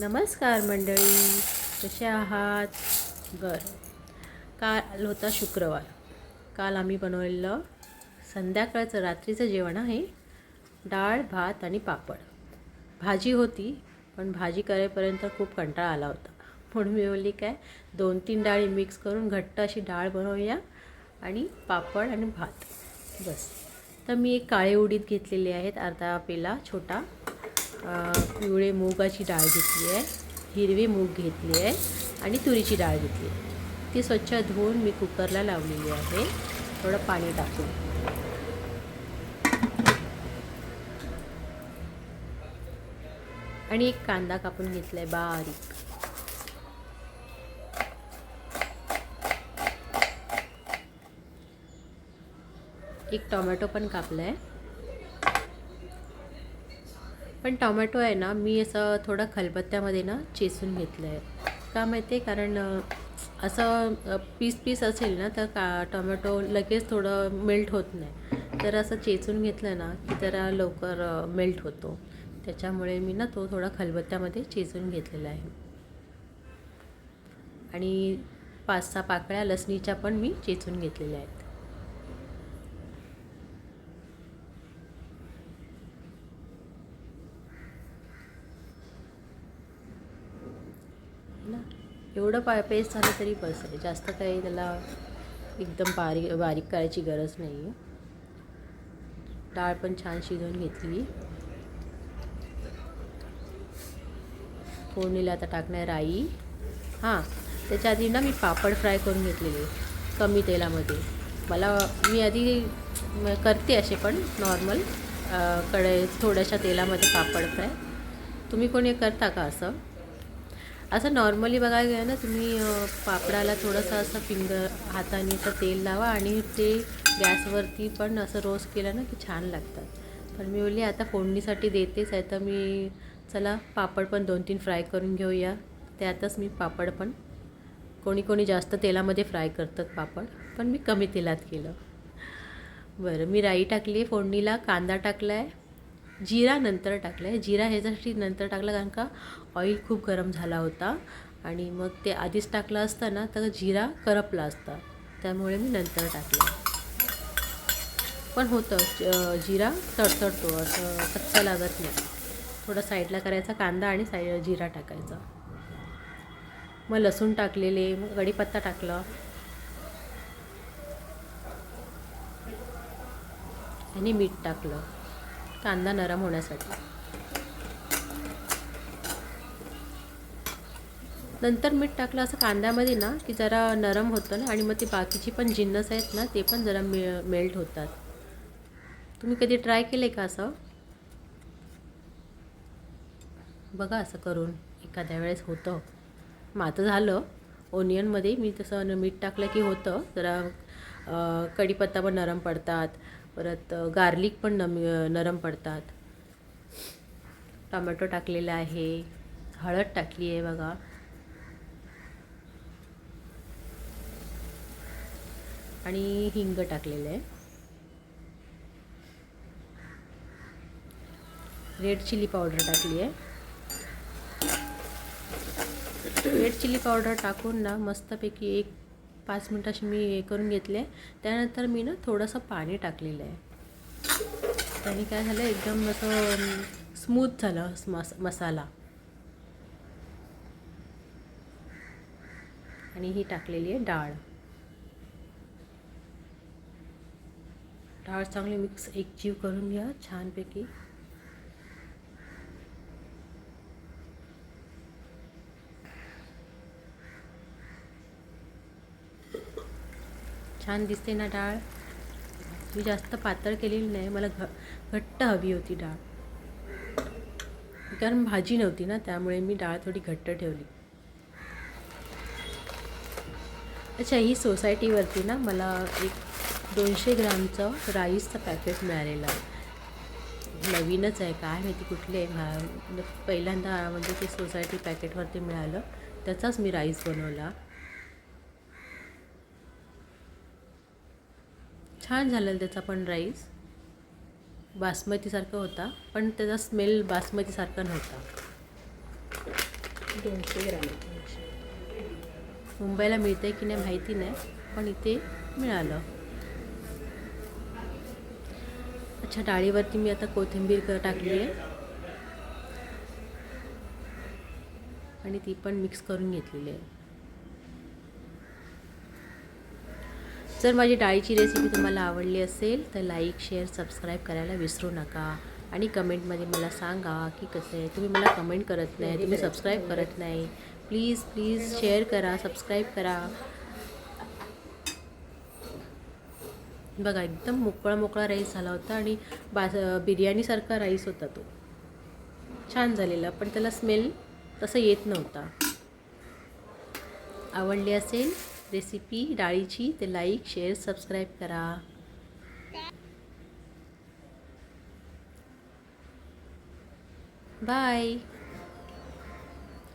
नमस्कार मंडळी कसे आहात? बर. काल होता शुक्रवार. काल आम्ही बनवलेलं संध्याकाळचं रात्रीचं जेवण आहे डाळ भात आणि पापड. भाजी होती पण भाजी करेपर्यंत खूप कंटाळा आला होता. म्हणून मी बोलली काय? दोन तीन डाळी मिक्स करून घट्ट अशी डाळ बनवूया आणि पापड आणि भात. बस. तर मी एक काळे उडीद घेतलेले आहेत अर्धा पेला छोटा. पिवळे मुगाची डाळ घेतली आहे हिरवी मूग घेतली आहे आणि तुरीची डाळ घेतली आहे. ती स्वच्छ धुवून मी कुकरला लावलेली आहे. थोडं पाणी टाकून. आणि एक कांदा कापून घेतला आहे बारीक. एक टोमॅटो पण कापला आहे पण टोमॅटो आहे ना मी असं थोडं खलबत्त्यामध्ये ना चेचून घेतलं आहे का माहिती आहे कारण असं पीस पीस असेल ना तर का टोमॅटो लगेच थोडं मेल्ट होत नाही. तर असं चेचून घेतलं ना की जरा लवकर मेल्ट होतो. त्याच्यामुळे मी ना तो थोडा खलबत्त्यामध्ये चेचून घेतलेला आहे. आणि पाच सहा पाकळ्या लसणीच्या पण मी चेचून घेतलेल्या आहेत. ना. एवढं पा पेस्ट झालं तरी बस आहे. जास्त काही त्याला एकदम बारीक बारीक करायची गरज नाही आहे. डाळ पण छान शिजवून घेतली. फोडणीला आता टाकणार राई हां त्याच्या आधी ना मी पापड फ्राय करून घेतलेले कमी तेलामध्ये. मला मी आधी करते असे पण नॉर्मल. कडे थोड्याशा तेलामध्ये पापड फ्राय. तुम्ही कोणी करता का असं? असं नॉर्मली बघायला गेलं ना तुम्ही पापडाला थोडंसं असं फिंगर हाताने असं तेल लावा आणि ते गॅसवरती पण असं रोस्ट केलं ना की छान लागतात. पण मी बोलली आता फोडणीसाठी देतेच आहे तर मी चला पापड पण दोन तीन फ्राय करून घेऊया. त्यातच मी पापड पण कोणी कोणी जास्त तेलामध्ये फ्राय करतात पापड पण मी कमी तेलात केलं. बरं मी राई टाकली आहे फोडणीला कांदा टाकला आहे जिरा नंतर टाकलं आहे जिरा ह्याच्यासाठी नंतर टाकलं कारण का ऑइल खूप गरम झाला होता आणि मग ते आधीच टाकलं असतं ना तर जिरा करपला असता. त्यामुळे मी नंतर टाकलं. पण होतं जिरा तडतडतो असं कच्चा लागत नाही. थोडा साईडला करायचा कांदा आणि साई जिरा टाकायचा. मग लसूण टाकलेले मग कढीपत्ता टाकला. आणि मीठ टाकलं. कांदा नरम होण्यासाठी. नंतर मीठ टाकलं असं कांद्यामध्ये ना की जरा नरम होतं ना आणि मग ते बाकीची पण जिन्नस आहेत ना ते पण जरा मे मेल्ट होतात. तुम्ही कधी ट्राय केलं का असं? बघा असं करून एखाद्या वेळेस होतं. माझं झालं. ओनियनमध्ये मी तसं मीठ टाकलं की होतं. जरा कढीपत्ता पण नरम पडतात. परत गार्लिक पण नम नरम पडतात. टोमॅटो टाकलेला आहे. हळद टाकली आहे बघा. आणि हिंग टाकलेलं आहे. रेड चिली पावडर टाकली आहे. रेड चिली पावडर टाकून ना मस्तपैकी एक पाच मिनटं अशी मी हे करून घेतले. त्यानंतर मी ना थोडंसं पाणी टाकलेलं आहे. त्याने काय झालं एकदम असं स्मूथ झालं मस मसाला. आणि ही टाकलेली आहे डाळ. डाळ चांगली मिक्स एकजीव करून घ्या छानपैकी. छान दिसते ना डाळ. मी जास्त पातळ केलेली नाही मला घ घट्ट हवी होती डाळ. कारण भाजी नव्हती ना त्यामुळे मी डाळ थोडी घट्ट ठेवली. अच्छा ही सोसायटीवरती ना मला एक दोनशे ग्रामचं राईसचं पॅकेट मिळालेलं आहे. नवीनच आहे काय माहिती कुठले आहे. पहिल्यांदा म्हणजे ते सोसायटी पॅकेटवरती मिळालं त्याचाच मी राईस बनवला. छान झालेलं त्याचा पण राईस. बासमतीसारखा होता पण त्याचा स्मेल बासमतीसारखा नव्हता. दोनशे ग्रॅम. मुंबईला मिळतंय की नाही माहिती नाही पण इथे मिळालं. अच्छा डाळीवरती मी आता कोथिंबीर क- टाकली आहे आणि ती पण मिक्स करून घेतलेली आहे. जर माझी डाळीची रेसिपी तुम्हाला आवडली असेल तर लाईक शेअर सबस्क्राईब करायला विसरू नका. आणि कमेंटमध्ये मला सांगा की कसं आहे. तुम्ही मला कमेंट करत नाही तुम्ही सबस्क्राईब करत नाही. प्लीज प्लीज शेअर करा सबस्क्राईब करा. बघा एकदम मोकळा मोकळा राईस झाला होता आणि बास बिर्याणीसारखा राईस होता तो. छान झालेला पण त्याला स्मेल तसं येत नव्हता. आवडली असेल रेसिपी डाळीची ते लाईक शेअर सबस्क्राईब करा. बाय.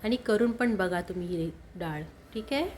आणि करून पण बघा तुम्ही ही डाळ. ठीक आहे?